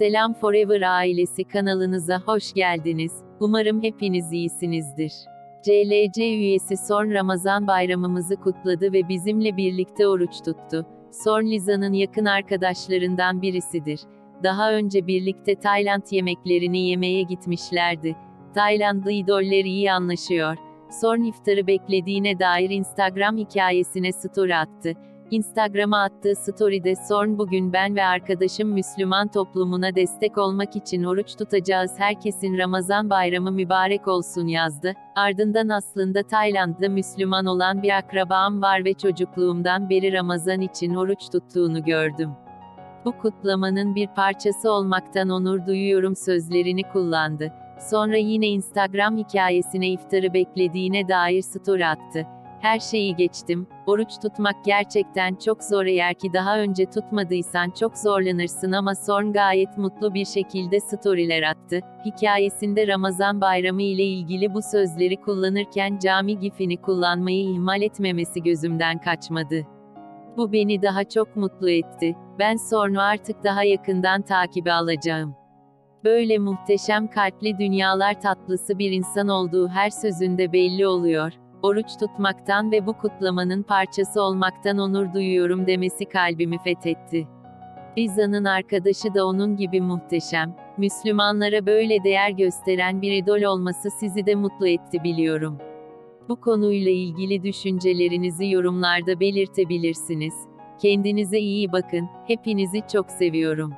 Selam Forever ailesi kanalınıza hoş geldiniz. Umarım hepiniz iyisinizdir. CLC üyesi Son Ramazan bayramımızı kutladı ve bizimle birlikte oruç tuttu. Son Liza'nın yakın arkadaşlarından birisidir. Daha önce birlikte Tayland yemeklerini yemeye gitmişlerdi. Taylandlı idoller iyi anlaşıyor. Son iftarı beklediğine dair Instagram hikayesine story attı. Instagram'a attığı story'de Sorn bugün ben ve arkadaşım Müslüman toplumuna destek olmak için oruç tutacağız herkesin Ramazan bayramı mübarek olsun yazdı. Ardından aslında Tayland'da Müslüman olan bir akrabam var ve çocukluğumdan beri Ramazan için oruç tuttuğunu gördüm. Bu kutlamanın bir parçası olmaktan onur duyuyorum sözlerini kullandı. Sonra yine Instagram hikayesine iftarı beklediğine dair story attı. Her şeyi geçtim, oruç tutmak gerçekten çok zor eğer ki daha önce tutmadıysan çok zorlanırsın ama Sorn gayet mutlu bir şekilde storyler attı. Hikayesinde Ramazan bayramı ile ilgili bu sözleri kullanırken cami gifini kullanmayı ihmal etmemesi gözümden kaçmadı. Bu beni daha çok mutlu etti. Ben Sorn'u artık daha yakından takibe alacağım. Böyle muhteşem kalpli dünyalar tatlısı bir insan olduğu her sözünde belli oluyor. Oruç tutmaktan ve bu kutlamanın parçası olmaktan onur duyuyorum demesi kalbimi fethetti. Riza'nın arkadaşı da onun gibi muhteşem. Müslümanlara böyle değer gösteren bir idol olması sizi de mutlu etti biliyorum. Bu konuyla ilgili düşüncelerinizi yorumlarda belirtebilirsiniz. Kendinize iyi bakın. Hepinizi çok seviyorum.